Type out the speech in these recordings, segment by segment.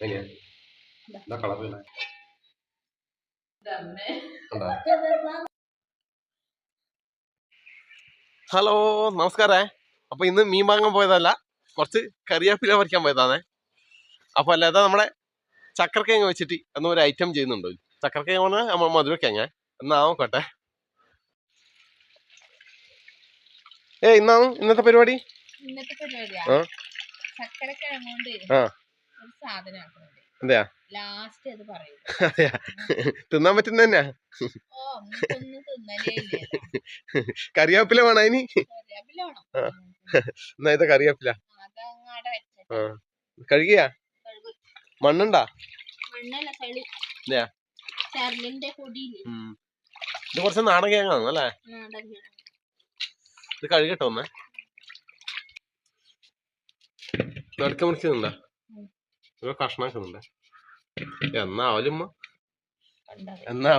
എന്താ colour hello നമസ്കാരേ. അപ്പൊ ഇന്ന് മീൻ വാങ്ങാൻ പോയതല്ല കുറച്ച് കറിയാപ്പില പറിക്കാൻ പോയതാണേ. അപ്പൊ അല്ലാതെ നമ്മുടെ ചക്രക്കേങ്ങ വെച്ചിട്ട് എന്ന ഒരു ഐറ്റം ചെയ്യുന്നുണ്ട്. ചക്രക്കേങ്ങ പറഞ്ഞാൽ നമ്മൾ മധുരക്കേങ്ങ. എന്നാ നോക്കട്ടെ ഏ ഇന്നാണ് ഇന്നത്തെ പരിപാടി? ഇന്നത്തെ ആ. അതെയാ? അതെയാ? തിന്നാൻ പറ്റുന്ന തന്നെയാ? കറിയാപ്പില വേണോ ഇനി. എന്നാ ഇതാ കറിയാപ്പില കഴുകിയാ? മണ്ണുണ്ടാ. ഇത് കുറച്ച് നാടൻ കേങ്ങാണ് അല്ലേ? ഇത് കഴുകട്ടോ ഒന്ന് നടുക്ക മുറിക്കുന്നുണ്ടാ. ഒരു കഷ്ണാക്കുന്നുണ്ട് എന്നാ എന്നാവലും കണ്ടറിയാം. എന്നാ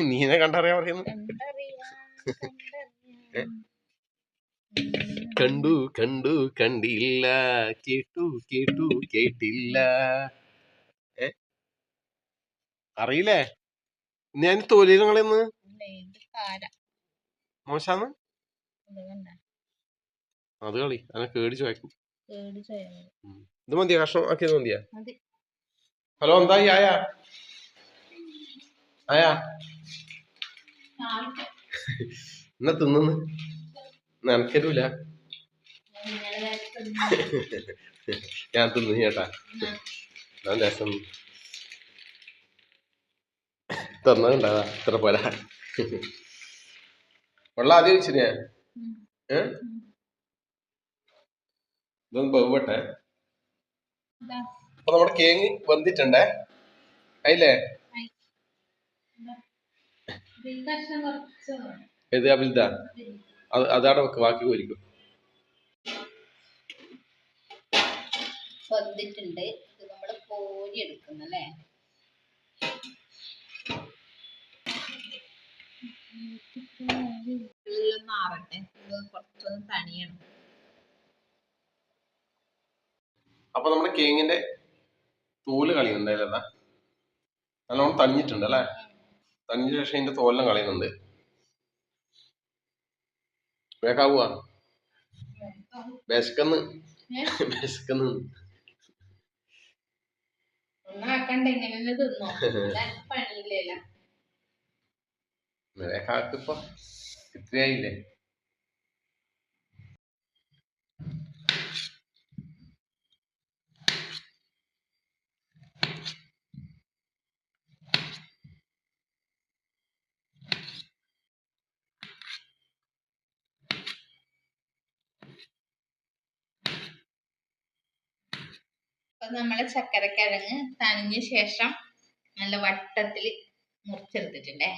നീനെ കണ്ടറിയാ പറയുന്നു. കണ്ടു കണ്ടു കണ്ടില്ല. കേട്ടു കേട്ടു കേട്ടില്ല. ഏ? അറിയില്ലേ? ഞാൻ തോലിയിൽ നിങ്ങളെന്ന് മോശാന്ന്? അത് കളി. അതിനെ കേടിച്ചു വായിക്കും ഇത് മതിയാ കഷ്ണം ആക്കിയത് മതിയാ മതി. ഹലോ എന്തായി ആയാ? ആയാ? എന്നാ തിന്നു നനക്കരൂല. ഇന്നലെ നേരത്തെ ഞാൻ തിന്നു ചേട്ടാ. ഞാൻ രസം. തന്നതുണ്ടാ ഇത്ര പോരാ. വെള്ളം ആദ്യം വെച്ചിന് ഞാൻ. ഏ? ഇതൊന്ന് ഇതാ, അപ്പൊ നമ്മുടെ കേങ്ങ് വന്നിട്ടുണ്ടേ അയില്ലേ ഇത് അബിൽദ അതാണ് വെക്ക് ബാക്കി പോയിരിക്കും വന്നിട്ടുണ്ട് ഇത് നമ്മൾ കോരി മാറട്ടെ ഇത് കുറച്ചൊന്ന് തണിയണം അപ്പൊ നമ്മുടെ കേങ്ങിന്റെ തോൽ കളയുന്നുണ്ടായില്ല നല്ലോണം തണിഞ്ഞിട്ടുണ്ട് അല്ലേ? തണിഞ്ഞ ശേഷം ഇതിന്റെ തോലെല്ലാം കളയുന്നുണ്ട്. വേക്കാവുക വിശക്കന്ന്? വിശക്കന്ന് വേക്കാക്കിപ്പോ ഇത്രയായില്ലേ? അപ്പൊ നമ്മളെ ചക്കരക്കിഴങ്ങ് തണിഞ്ഞ ശേഷം നല്ല വട്ടത്തിൽ മുറിച്ചെടുത്തിട്ടുണ്ടേ.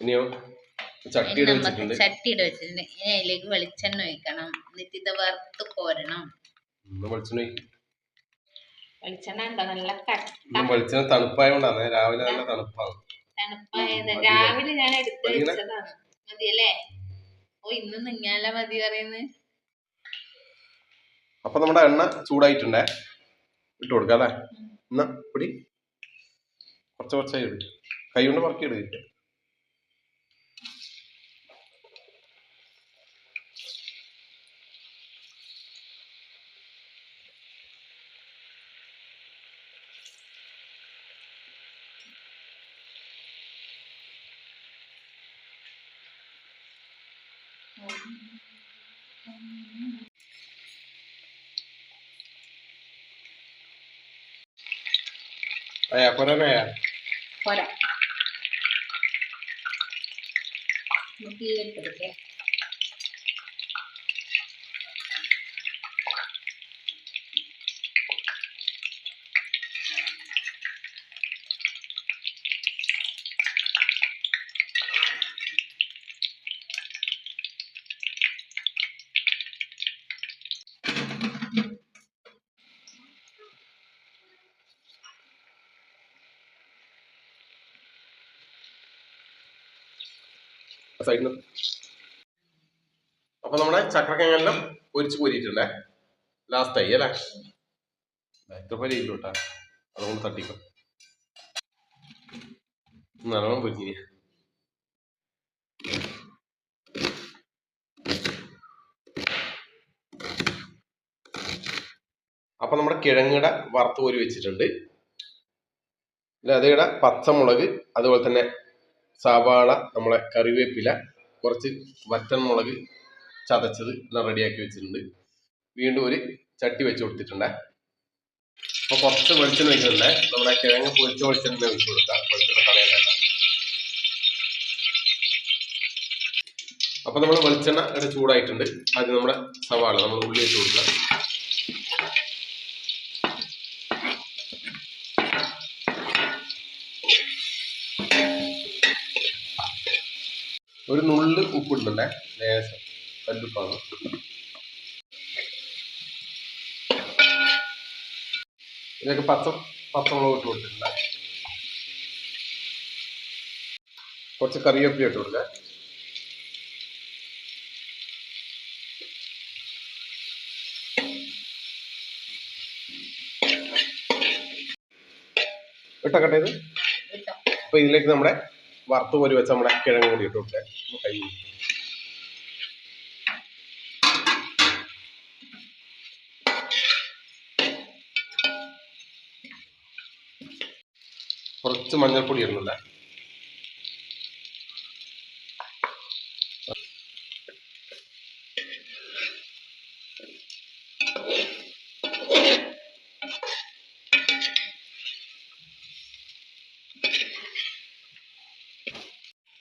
ഇനിയോ? നമുക്ക് വെച്ചിട്ടുണ്ട്. ചട്ടിയുടെ വെച്ചിട്ടുണ്ട്. ഇനി അതിലേക്ക് വെളിച്ചെണ്ണ ഒഴിക്കണം. എന്നിട്ട് ഇത് വറുത്ത് കോരണം. വെളിച്ചെണ്ണ വെളിച്ചെണ്ണ ഉണ്ടോ? നല്ല കട്ട വെളിച്ചെണ്ണ തണുപ്പായോണ്ടാണ് രാവിലെ നല്ല തണുപ്പാണ്. തണുപ്പായത്. രാവിലെ ഞാൻ എടുത്ത്? വെച്ചതാണ്. മതിയല്ലേ? ഓ ഇന്ന് നിങ്ങാല മതി പറയുന്നത് അപ്പൊ നമ്മുടെ എണ്ണ ചൂടായിട്ടുണ്ടേ. ഇട്ട് കൊടുക്കാം അല്ലേ? എന്നാ പിടി. കുറച്ച് കുറച്ചായി ഇട്. കൈ കൊണ്ട് പറക്കി ഇട് അയ്യാ കൊരനായാ പോരാ തീരെടുത്തിട്ടേ സൈഡിൽ അപ്പൊ നമ്മുടെ ചക്രക്കങ്ങെല്ലാം പൊരിച്ച് കോരിയിട്ടുണ്ടേ. ലാസ്റ്റ് ആയി അല്ലേ? ബാറ്റപ്പല ഇല്ല കേട്ടാ. അതുകൊണ്ട് തട്ടിക്കും. നല്ലോണം പൊരിഞ്ഞിനി അപ്പൊ നമ്മുടെ കിഴങ്ങട വറുത്ത് കോരി വെച്ചിട്ടുണ്ട്. അതേട പച്ചമുളക് അതുപോലെ തന്നെ സവാള നമ്മളെ കറിവേപ്പില കുറച്ച് വറ്റൻമുളക് ചതച്ചത് എല്ലാം റെഡിയാക്കി വെച്ചിട്ടുണ്ട്. വീണ്ടും ഒരു ചട്ടി വെച്ച് കൊടുത്തിട്ടുണ്ട്. അപ്പൊ കുറച്ച് വെളിച്ചെണ്ണ വെച്ചിട്ടുണ്ട് നമ്മുടെ കിഴങ്ങ് പൊരിച്ച വെളിച്ചെണ്ണ വെച്ച് കൊടുക്കാം. വെളിച്ചെണ്ണ കളയണ്ടല്ല അപ്പൊ നമ്മൾ വെളിച്ചെണ്ണ ഇവിടെ ചൂടായിട്ടുണ്ട്. അത് നമ്മുടെ സവാള നമ്മൾ ഉള്ളി വെച്ച് കൊടുക്കാം ഒരു നുള്ള് ഉപ്പിടുന്നുണ്ടേ ലേശം കല്ലുപ്പാണ്. ഇതൊക്കെ പച്ച പച്ചമുളക് ഇട്ട് കൊടുത്തിട്ടുണ്ട്. കുറച്ച് കറിവേപ്പില ഇട്ട് കൊടുക്കാം. ഇട്ടക്കട്ടെ ഇത് അപ്പൊ ഇതിലേക്ക് നമ്മുടെ വറുത്ത് വെച്ച നമ്മുടെ കിഴങ്ങ് കൂടി ഇട്ട് കൊടുക്കുക കുറച്ച് മഞ്ഞൾപ്പൊടി ഇടുന്നുണ്ട്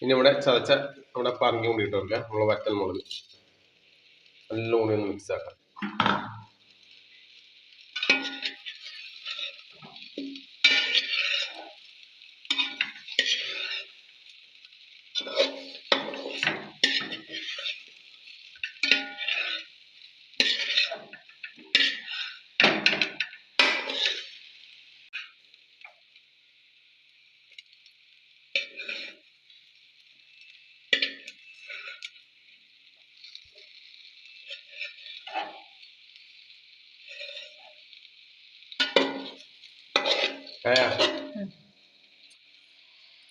ഇനി ഇവിടെ ചതച്ച നമ്മുടെ പറഞ്ഞു നമ്മളെ വറ്റൽ മുളക്. നല്ല കൂടി ഒന്ന് മിക്സ് ആക്കാം. ആയാ? ഉം.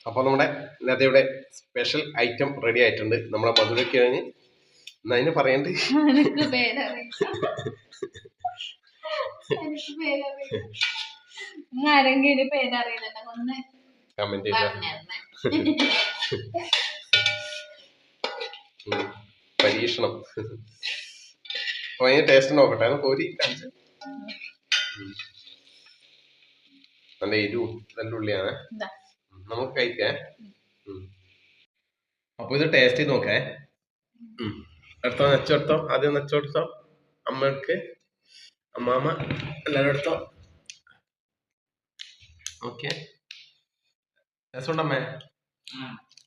അപ്പൊ നമ്മുടെ ഇന്നത്തെ ഇവിടെ സ്പെഷ്യൽ ഐറ്റം റെഡി ആയിട്ടുണ്ട്. നമ്മളെ മധുരക്കിഴങ്ങ് കഴിഞ്ഞ്. അതിന് പറയണ്ട്? കമന്റ് പരീക്ഷണം. അപ്പൊ അതിന് ടേസ്റ്റ് നോക്കട്ടെ. കോരി കാണിച്ച്. നല്ല എരിവും നല്ല ഉള്ളിയാണ്. നമുക്ക് കഴിക്കേ. അപ്പൊ ഇത് ടേസ്റ്റ് ചെയ്ത് നോക്കേ. എടുത്തോ നെച്ചെടുത്തോ. ആദ്യം നെച്ചെടുത്തോ. അമ്മയ്ക്ക് അമ്മാമ്മ എല്ലാരും എടുത്തോ. ഓക്കെ. രസമുണ്ടമ്മേ?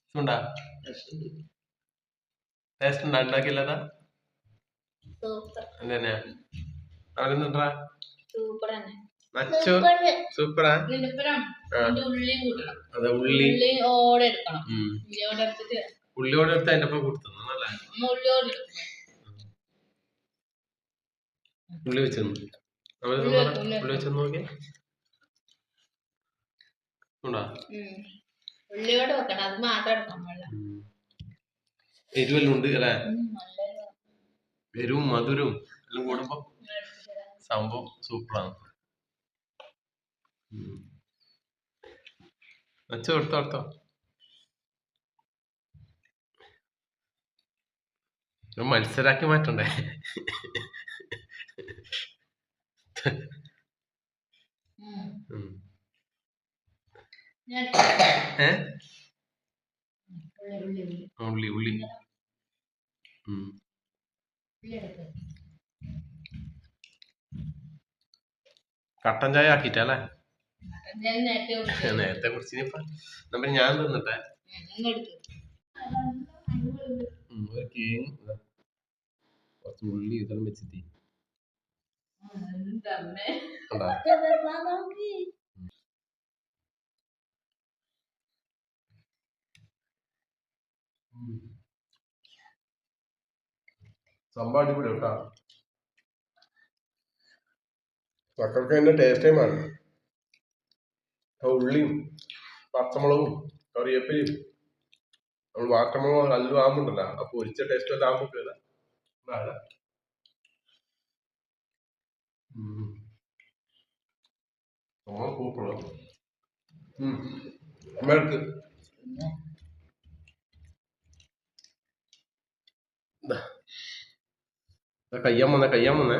രസമുണ്ടാ? ടേസ്റ്റ് ഉണ്ടാ? ഉണ്ടാക്കിയില്ലാതാ? സൂപ്പർ തന്നെയാ. അവരെന്താ സൂപ്പർ തന്നെ. നച്ചു സൂപ്പറാ. അതെ ഉള്ളി. എടുക്കണം. ഉള്ളിയോടെ എടുത്തിട്ട് ഉള്ളിയോടെ എടുത്ത് അതിന്റെ ഒപ്പം കൊടുത്തു നല്ലേ നമ്മ ഉള്ളിയോടെ ഉള്ളി അവർ ഉള്ളി നോക്കി. ഉണ്ടാ? ഉള്ളിയോടെ വെക്കണം. അത് മാത്രം എടുക്കാൻ പാടില്ല എരിവെല്ലാം ഉണ്ട് അല്ലേ? എരിവും. മധുരവും എല്ലാം കൂടുമ്പോ. സംഭവം സൂപ്പറാണ്. വെച്ചോ എടുത്തോ എടുത്തോ മത്സരാക്കി മാറ്റണ്ടേ? ഉള്ളി ഉള്ളി. കട്ടൻ ചായ ആക്കിട്ടല്ലേ നേരത്തെ കുറിച്ച് നമ്മൾ ഞാൻ തിന്നിട്ടെ? ഒരു. കുറച്ച് ഉള്ളി ഇതെല്ലാം വെച്ചിട്ട്. സംഭവം അടിപൊളി കേട്ടാ. മക്കൾക്ക് അതിന്റെ ടേസ്റ്റേ ആ ഉള്ളിയും പച്ചമുളകും കറിവേപ്പിലയും. നമ്മൾ വാട്ടമുളക് കല്ലു ആകുന്നുണ്ടല്ലോ അപ്പൊ ഒരിച്ച ടേസ്റ്റ് എല്ലാം നാളെ. സൂപ്പറാ. അമ്മയ്ക്ക് കയ്യാൻ വന്നേ കയ്യാൻ വന്നേ.